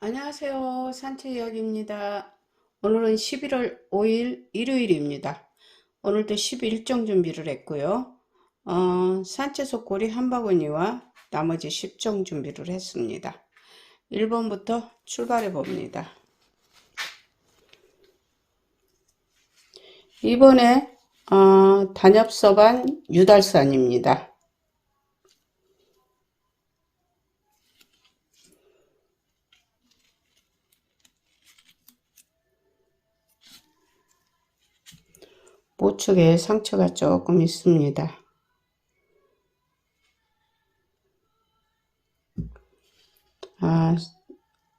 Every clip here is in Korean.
안녕하세요. 산책 이야기입니다. 오늘은 11월 5일 일요일입니다. 오늘도 11정 준비를 했고요. 어, 산채소 꼬리 한 바구니와 나머지 10정 준비를 했습니다. 1번부터 출발해 봅니다. 이번에 어, 단엽서반 유달산입니다. 모축에 상처가 조금 있습니다. 아,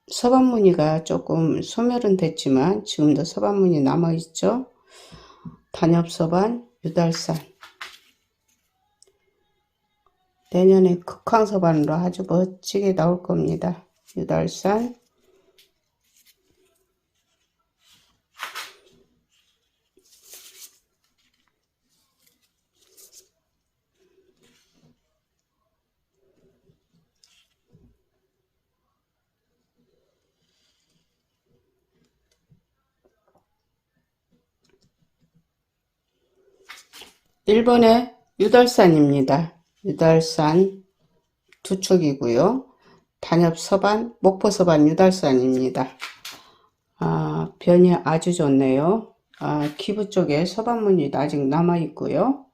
서반무늬가 조금 소멸은 됐지만 지금도 서반무늬 남아있죠. 단엽서반 유달산 내년에 극황서반으로 아주 멋지게 나올 겁니다. 유달산 1번에 유달산입니다. 유달산 두 촉이고요. 단엽 서반, 목포 서반 유달산입니다. 아, 변이 아주 좋네요. 아, 기부 쪽에 서반문이 아직 남아있고요.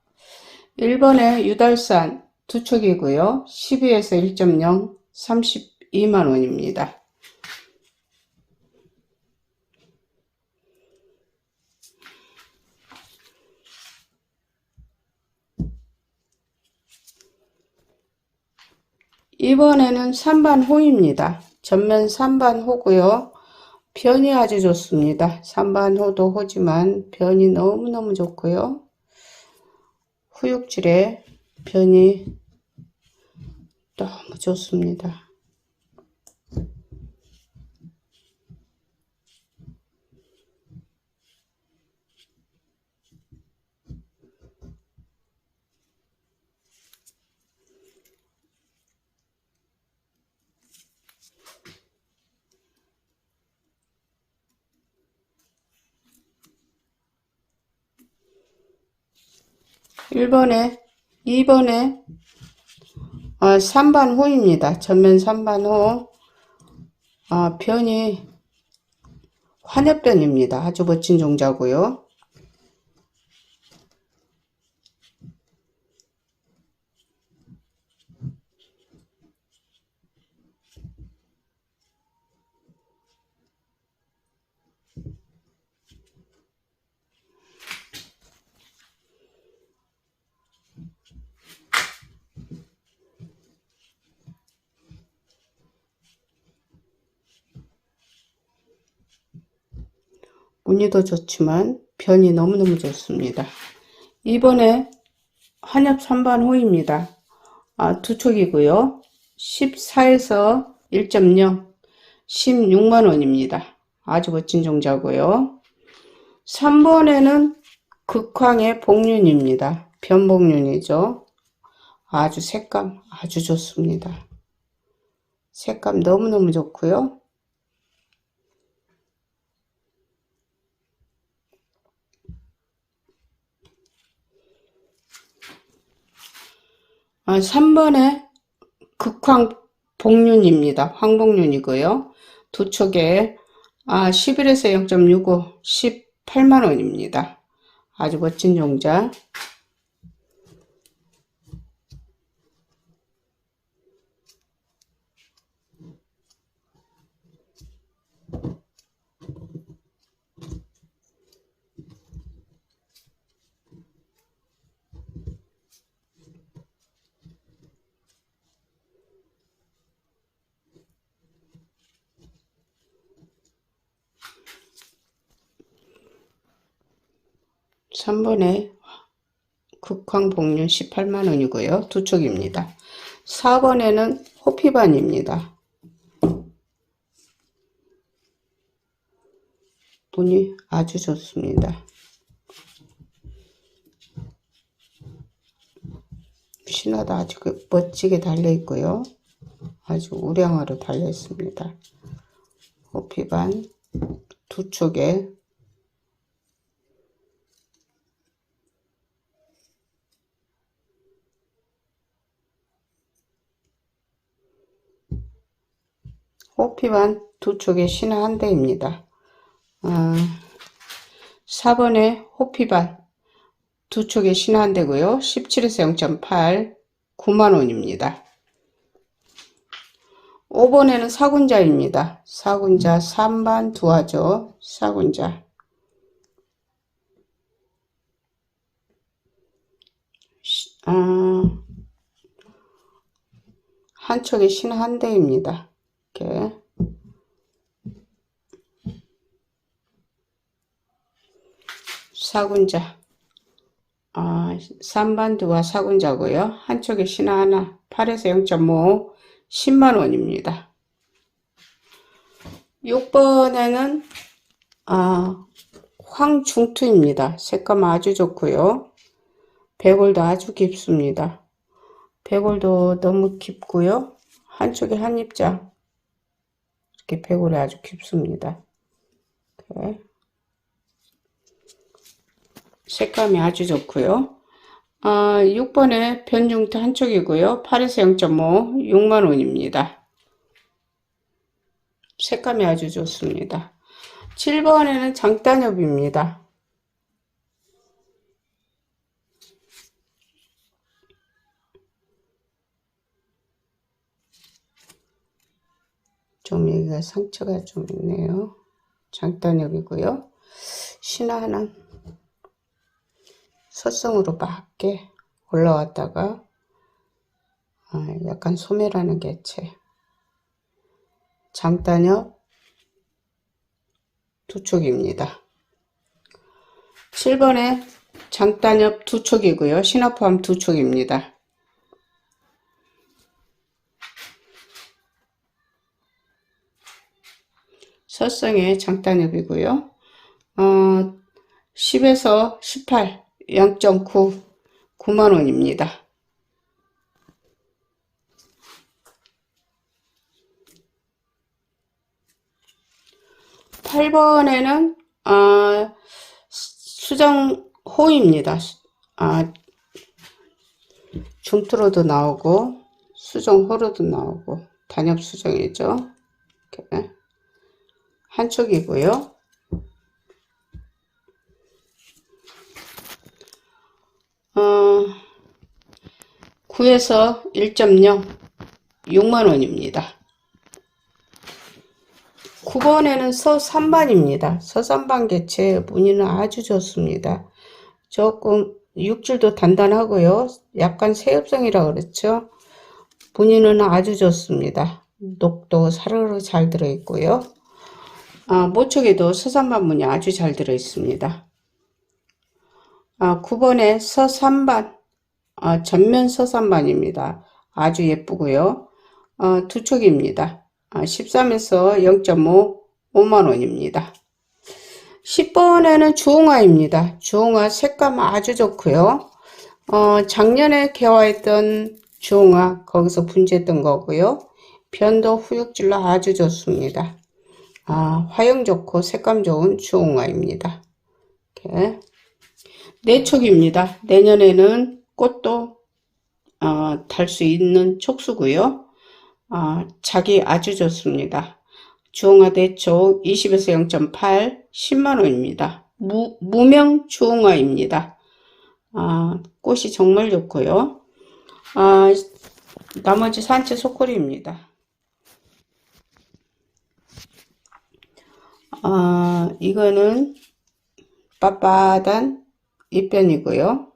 1번에 유달산 두 촉이고요. 12에서 1.0, 32만원입니다. 이번에는 3반 호입니다. 전면 3반 호고요. 변이 아주 좋습니다. 3반 호도 호지만 변이 너무너무 좋고요. 후육질에 변이 너무 좋습니다. 1번에 2번에 어, 3반 호입니다. 전면 3반 호 어, 변이 환엽변입니다. 아주 멋진 종자고요. 무늬도 좋지만 변이 너무너무 좋습니다. 이번에 한엽 3반 호입니다. 아, 두 촉이고요. 14에서 1.0 16만원입니다. 아주 멋진 종자고요. 3번에는 극황의 복륜입니다. 변복륜이죠. 아주 색감 아주 좋습니다. 색감 너무너무 좋고요. 아, 3번에 극황 복륜입니다. 황복륜이고요. 두 촉에 아, 11에서 0.65 18만원입니다. 아주 멋진 종자 3번에 극황 복륜 18만원이고요. 두 촉입니다. 4번에는 호피반입니다. 분이 아주 좋습니다. 신화도 아주 그 멋지게 달려 있고요. 아주 우량화로 달려 있습니다. 호피반 두 쪽에 호피반 두 쪽에 신화 한 대입니다. 아, 4번에 호피반 두 쪽에 신화 한 대고요. 17에서 0.8 9만원입니다. 5번에는 사군자입니다. 사군자 3반 두하죠. 사군자 아, 한 척에 신화 한 대입니다. 이렇게 사군자 아, 3반두와 사군자고요. 한쪽에 신화 하나 8에서 0.5 10만원입니다. 6번에는 아, 황중투입니다. 색감 아주 좋고요. 배골도 아주 깊습니다. 배골도 너무 깊고요. 한쪽에 한 입장 이렇게 배골이 아주 깊습니다. 이렇게. 색감이 아주 좋고요. 아, 6번에 변중태 한쪽이고요. 8에서 0.5 6만원입니다. 색감이 아주 좋습니다. 7번에는 장단엽입니다. 좀 여기가 상처가 좀 있네요. 장단엽이고요. 신화는 서성으로 밖에 올라왔다가 아, 약간 소멸하는 개체 장단엽 두 촉입니다. 7번에 장단엽 두 촉이고요. 신화 포함 두 촉입니다. 설성의 장단엽이고요. 어, 10에서 18, 0.9, 9만원입니다. 8번에는 아, 수정호입니다. 아, 중투로도 나오고 수정호로도 나오고 단엽 수정이죠. 이렇게. 한쪽이고요. 어, 9에서 1.0 6만원입니다. 9번에는 서3반입니다. 서3반 개체 무늬는 아주 좋습니다. 조금 육질도 단단하고요. 약간 새엽성이라 그렇죠. 무늬는 아주 좋습니다. 녹도 사르르 잘 들어있고요. 아, 모촉에도 서산반 무늬 아주 잘 들어 있습니다. 아, 9번에 서산반 아, 전면 서산반입니다. 아주 예쁘고요. 어, 두 촉입니다. 아, 13에서 0.5 5만원입니다. 10번에는 주홍화입니다. 주홍화 색감 아주 좋고요. 어, 작년에 개화했던 주홍화 거기서 분재했던 거고요. 변도 후육질로 아주 좋습니다. 아, 화형 좋고 색감 좋은 주홍화입니다. 이렇게. 내촉입니다. 내년에는 꽃도 어, 달수 있는 촉수고요. 어, 자기 아주 좋습니다. 주홍화 대촉 20에서 0.8 10만원입니다. 무, 무명 주홍화입니다. 아, 꽃이 정말 좋고요. 아, 나머지 산채 속꼬리입니다. 아, 이거는 빳빳한 잎변이고요.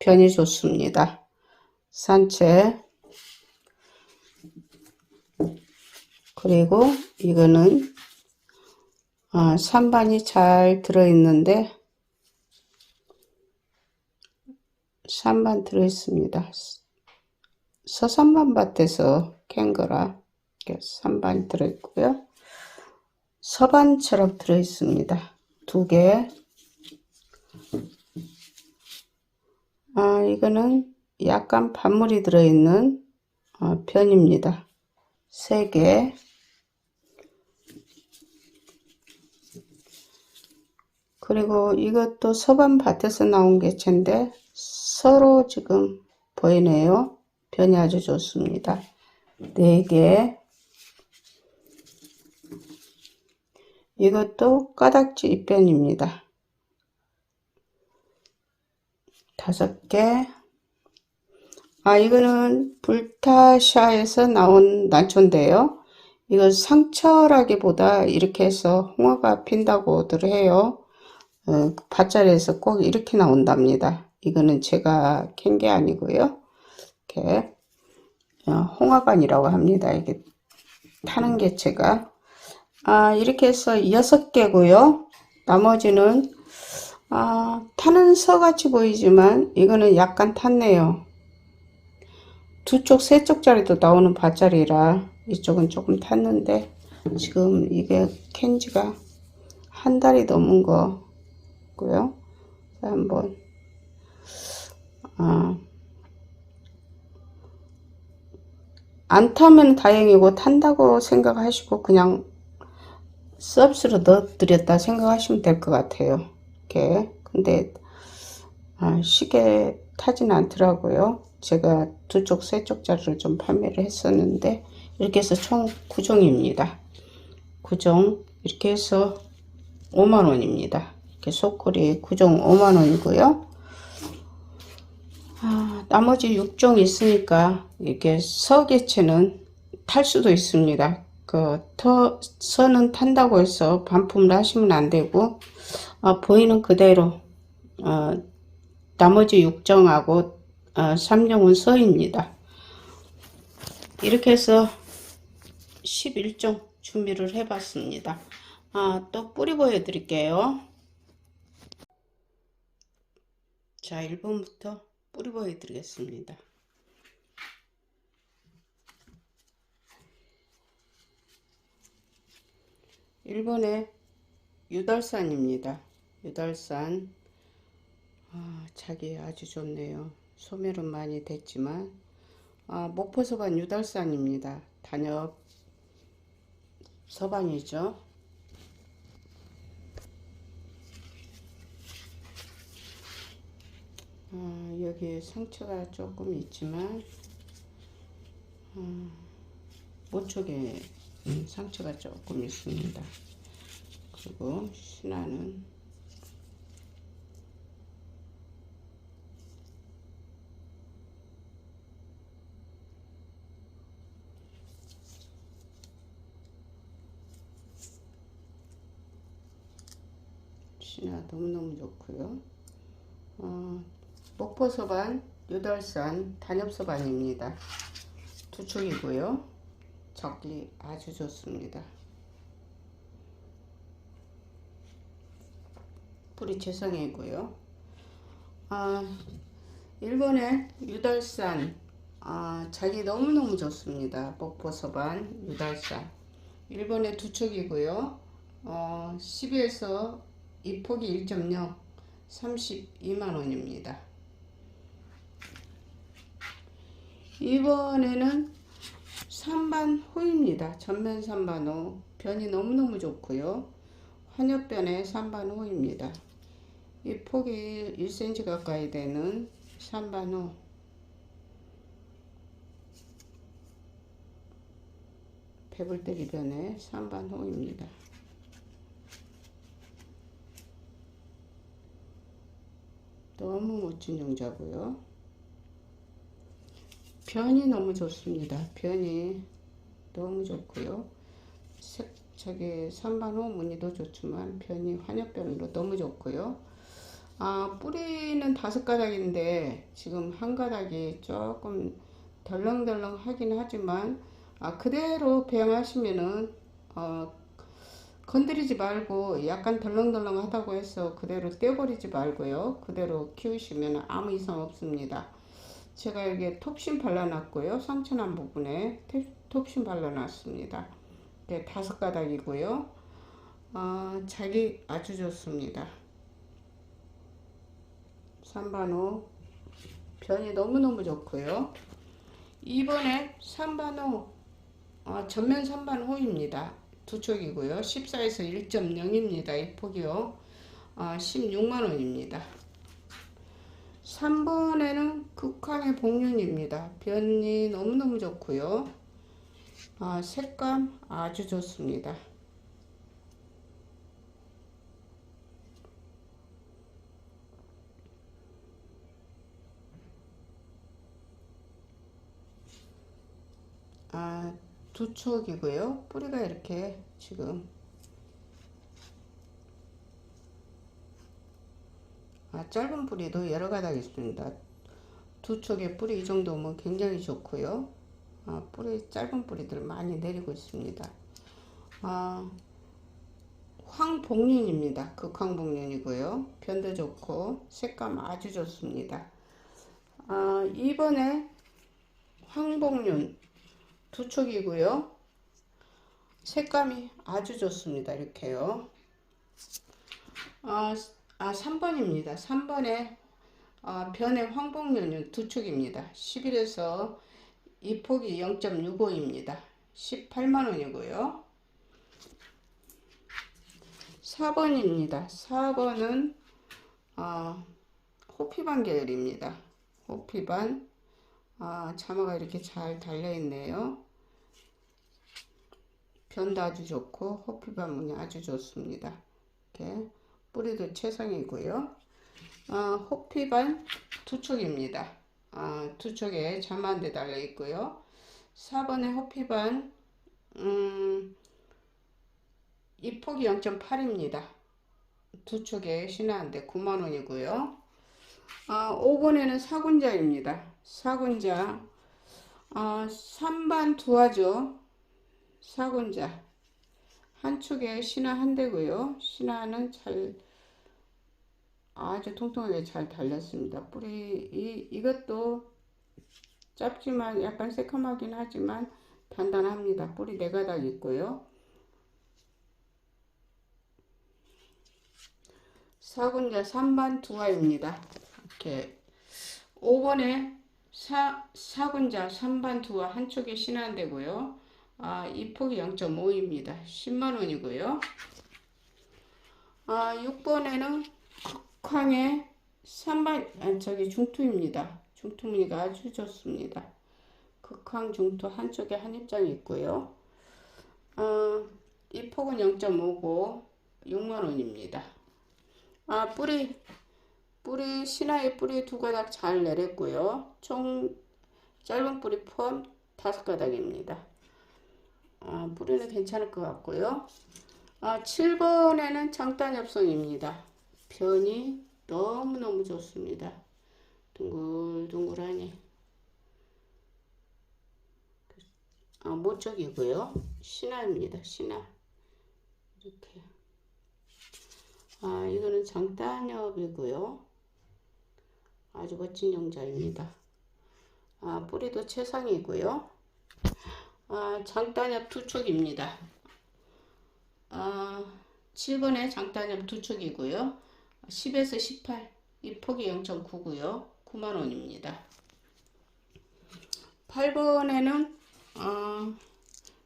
변이 좋습니다. 산채 그리고 이거는 아, 산반이 잘 들어있는데 산반 들어있습니다. 서산반 밭에서 캔 거라 산반이 들어있고요. 서반처럼 들어있습니다. 두 개. 아, 이거는 약간 반물이 들어있는 어, 편입니다. 세 개. 그리고 이것도 서반 밭에서 나온 개체인데 서로 지금 보이네요. 변이 아주 좋습니다. 4개 이것도 까닥지 입변입니다. 다섯 개. 아, 이거는 불타샤에서 나온 난초인데요. 이거 상처라기보다 이렇게 해서 홍어가 핀다고들 해요. 어, 밭자리에서 꼭 이렇게 나온답니다. 이거는 제가 캔 게 아니고요. 이렇게 어, 홍화관이라고 합니다. 이게 타는 개체가 아, 이렇게 해서 여섯 개고요. 나머지는 아, 타는 서같이 보이지만 이거는 약간 탔네요. 두 쪽, 세 쪽짜리도 나오는 밭자리라 이쪽은 조금 탔는데 지금 이게 캔지가 한 달이 넘은 거고요. 자, 한번 아, 안 타면 다행이고 탄다고 생각하시고 그냥 서비스로 넣어드렸다 생각하시면 될 것 같아요. 이렇게 근데 아, 쉽게 타진 않더라고요. 제가 두 쪽, 세 쪽짜리를 좀 판매를 했었는데 이렇게 해서 총 9종입니다. 9종 이렇게 해서 5만원입니다. 이렇게 소쿠리 9종 5만원이고요. 아, 나머지 6종 있으니까 이렇게 서개체는 탈 수도 있습니다. 그 터, 서는 탄다고 해서 반품을 하시면 안 되고 어, 보이는 그대로 어, 나머지 6종하고 어, 3종은 서입니다. 이렇게 해서 11종 준비를 해봤습니다. 아, 또 뿌리 보여드릴게요. 자, 1번부터 뿌리 보여드리겠습니다. 1번에 유달산입니다. 유달산 아, 자기 아주 좋네요. 소멸은 많이 됐지만 아, 목포 서반 유달산입니다. 단엽 서반이죠. 아, 여기 상처가 조금 있지만 아, 모쪽에 음, 상처가 조금 있습니다. 그리고 신화는 신화 너무너무 좋고요. 어, 목포서반, 유달산, 단엽서반입니다. 두 축이고요. 적기 아주 좋습니다. 뿌리 재성이고요. 아, 일본의 유달산 아, 자기 너무너무 좋습니다. 목포서반 유달산 일본의 두 척이고요. 어, 10에서 이 폭이 1.0 32만원입니다. 이번에는 3반 호입니다. 전면 3반 호. 변이 너무너무 좋고요. 환엽변의 3반 호입니다. 이 폭이 1cm 가까이 되는 3반 호. 배불떼기 변의 3반 호입니다. 너무 멋진 용자고요. 변이 너무 좋습니다. 변이 너무 좋고요. 색, 저기 산반호 무늬도 좋지만 변이 환엽변으로 너무 좋고요. 아, 뿌리는 다섯 가닥인데 지금 한 가닥이 조금 덜렁덜렁 하긴 하지만 아, 그대로 배양하시면은 어, 건드리지 말고 약간 덜렁덜렁 하다고 해서 그대로 떼버리지 말고요. 그대로 키우시면 아무 이상 없습니다. 제가 여기에 톱신 발라놨고요. 상처난 부분에 톱신 발라놨습니다. 네, 다섯 가닥이고요. 어, 자기 아주 좋습니다. 3반호 변이 너무너무 좋고요. 2번에 3반호 어, 전면 3반호입니다. 두 촉이고요. 14에서 1.0입니다. 이 폭이요. 아, 16만원입니다. 3번에는 극황의 복륜입니다. 변이 너무너무 좋고요. 아, 색감 아주 좋습니다. 아, 두 촉이고요. 뿌리가 이렇게 지금 아, 짧은 뿌리도 여러 가닥 있습니다. 두 촉의 뿌리 이 정도면 굉장히 좋고요. 아, 뿌리 짧은 뿌리들 많이 내리고 있습니다. 아, 황복륜입니다. 극황복륜이고요. 변도 좋고 색감 아주 좋습니다. 아, 이번에 황복륜 두 촉이고요. 색감이 아주 좋습니다. 이렇게요. 아, 아 3번입니다. 3번에 아, 변의 황복륜은 두 촉입니다. 11에서 이 폭이 0.65입니다. 18만원이고요. 4번입니다. 4번은 아, 호피반 계열입니다. 호피반 아, 자마가 이렇게 잘 달려있네요. 변도 아주 좋고 호피반 무늬 아주 좋습니다. 이렇게 뿌리도 최상이고요. 아, 호피반 두 촉입니다. 아, 두 촉에 자마 한대 달려 있고요. 4번의 호피반 음, 이 폭이 0.8입니다. 두 촉에 신화한데 9만원이고요. 아, 5번에는 사군자입니다. 사군자. 아, 3반 두화죠. 사군자. 한 축에 신화 한 대고요. 신화는 잘 아주 통통하게 잘 달렸습니다. 뿌리 이 이것도 짧지만 약간 새카맣긴 하지만 단단합니다. 뿌리 네 가닥 있고요. 사군자 3반 두화입니다. 이렇게 5번에 사, 사군자 3반 두화 한 쪽에 신한되고요. 아, 이 폭이 0.5입니다. 10만원이고요. 아, 6번에는 극황의 3반, 아, 저기 중투입니다. 중투 무늬가 아주 좋습니다. 극황 중투 한쪽에 한 입장이 있고요. 어, 이 폭은 0.5고 6만원입니다. 아, 뿌리, 뿌리, 신화의 뿌리 두 가닥 잘 내렸고요. 총 짧은 뿌리 포함 다섯 가닥입니다. 아, 뿌리는 괜찮을 것 같고요. 아, 7번에는 장단엽성입니다. 변이 너무너무 좋습니다. 둥글둥글하니. 아, 모쪽이고요. 신화입니다. 신화. 이렇게. 아, 이거는 장단엽이고요. 아주 멋진 용자입니다. 아, 뿌리도 최상이고요. 아, 장단엽 두 촉입니다. 아, 7번에 장단엽 두 촉이고요. 10에서 18, 이 폭이 0.9고요. 9만원입니다. 8번에는 어,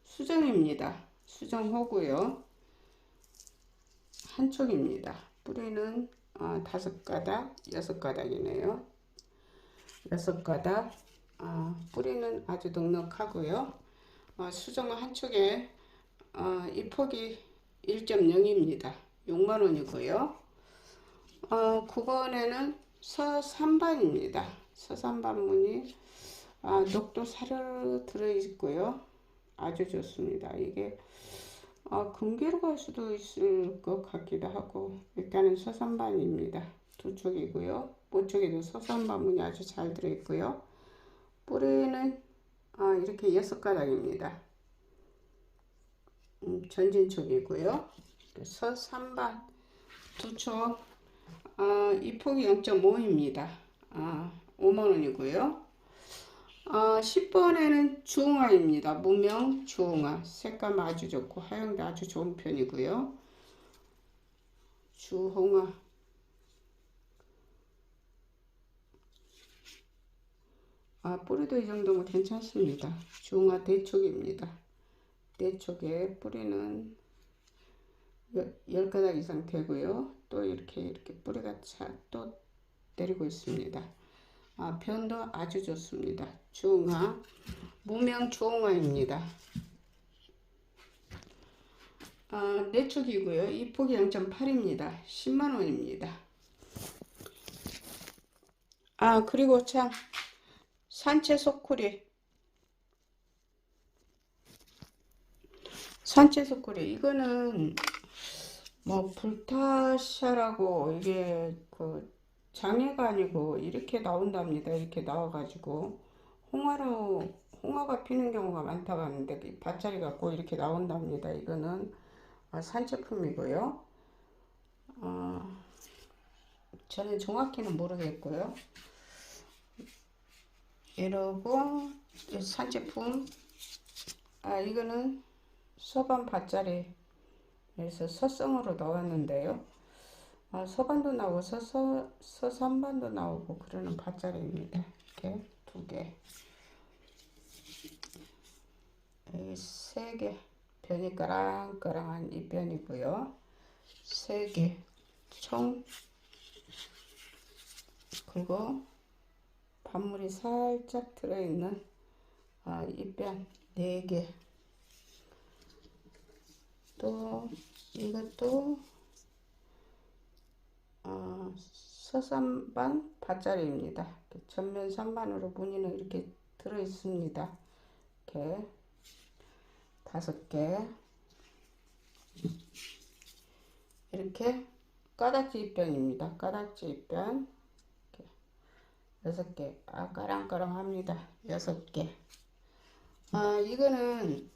수정입니다. 수정호고요. 한 촉입니다. 뿌리는 어, 다섯 가닥, 여섯 가닥이네요. 여섯 가닥. 어, 뿌리는 아주 넉넉하고요. 어, 수정은 한 촉에 어, 이 폭이 1.0입니다. 6만원이고요. 어, 9번에는 서산반입니다. 서산반 무늬 아, 녹도 사르르 들어있고요. 아주 좋습니다. 이게 아, 금괴로 갈 수도 있을 것 같기도 하고 일단은 서산반입니다. 두 쪽이고요. 모쪽에도 서산반 무늬 아주 잘 들어있고요. 뿌리는 아, 이렇게 여섯 가닥입니다. 음, 전진 쪽이고요. 서산반 두 쪽, 아, 이 폭이 0.5입니다. 아, 5만원이고요. 아, 10번에는 주홍아입니다. 무명 주홍아. 색감 아주 좋고 하영도 아주 좋은 편이고요. 주홍아. 아, 뿌리도 이 정도면 괜찮습니다. 주홍아 대촉입니다. 대촉에 뿌리는 이거 열 가닥 이상 되고요. 또 이렇게 이렇게 뿌리가 차, 또 내리고 있습니다. 아, 변도 아주 좋습니다. 중화 무명 중화입니다. 아, 내축이고요. 이 폭이 0.8입니다. 10만 원입니다. 아, 그리고 참 산채 소쿠리 산채 소쿠리 이거는 뭐 불타샤라고 이게 그 장애가 아니고 이렇게 나온답니다. 이렇게 나와가지고 홍화로 홍화가 피는 경우가 많다고 하는데 이 밭자리 갖고 이렇게 나온답니다. 이거는 아, 산제품이고요. 어, 저는 정확히는 모르겠고요. 이러고 이 산제품 아 이거는 서반 밭자리 에서 서성으로 나왔는데요. 아, 서반도 나오고 서서 서산반도 나오고 그러는 밭자리입니다. 이렇게 두 개, 세 개. 변이 까랑까랑한 이 변이고요. 세 개, 총 그리고 반물이 살짝 들어있는 아, 이 변 네 개. 또 이것도 어, 서산반 밭자리입니다. 전면 3반으로 무늬는 이렇게 들어 있습니다. 이렇게 다섯 개 이렇게 까닥지 입변입니다. 까닥지 입변 여섯 개. 아 까랑까랑합니다. 여섯 개. 아 이거는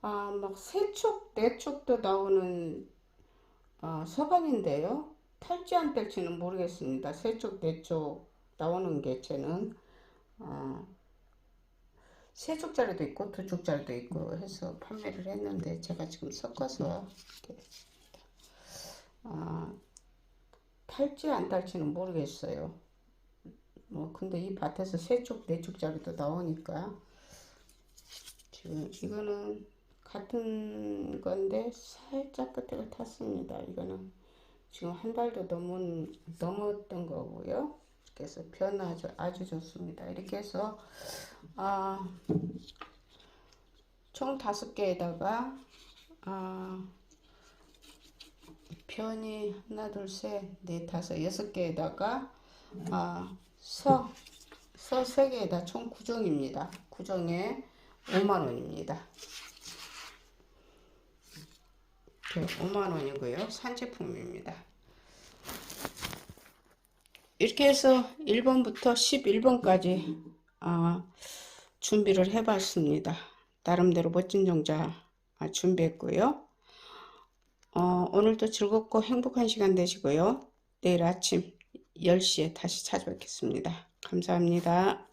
아 막 세촉 네촉도 나오는 아, 서반인데요. 탈지 안 탈지는 모르겠습니다. 세쪽 네쪽 나오는 게 쟤는 아, 세 쪽짜리도 있고 두 쪽짜리도 있고 해서 판매를 했는데 제가 지금 섞어서 이렇게 아, 탈지 안 탈지는 모르겠어요. 뭐 근데 이 밭에서 세 쪽, 네 쪽짜리도 나오니까 지금 이거는 같은 건데 살짝 끝에가 탔습니다. 이거는 지금 한 달도 넘은 넘었던 거고요. 그래서 변 아주 아주 좋습니다. 이렇게 해서 아, 총 다섯 개에다가 아, 변이 하나 둘셋넷 다섯 여섯 개에다가 아, 서 서 세 개에다 총 9종입니다. 9종에 5만 원입니다. 이렇게 5만 원이고요. 산제품입니다. 이렇게 해서 1번부터 11번까지 아, 준비를 해봤습니다. 나름대로 멋진 정자 아, 준비했고요. 어, 오늘도 즐겁고 행복한 시간 되시고요. 내일 아침 10시에 다시 찾아뵙겠습니다. 감사합니다.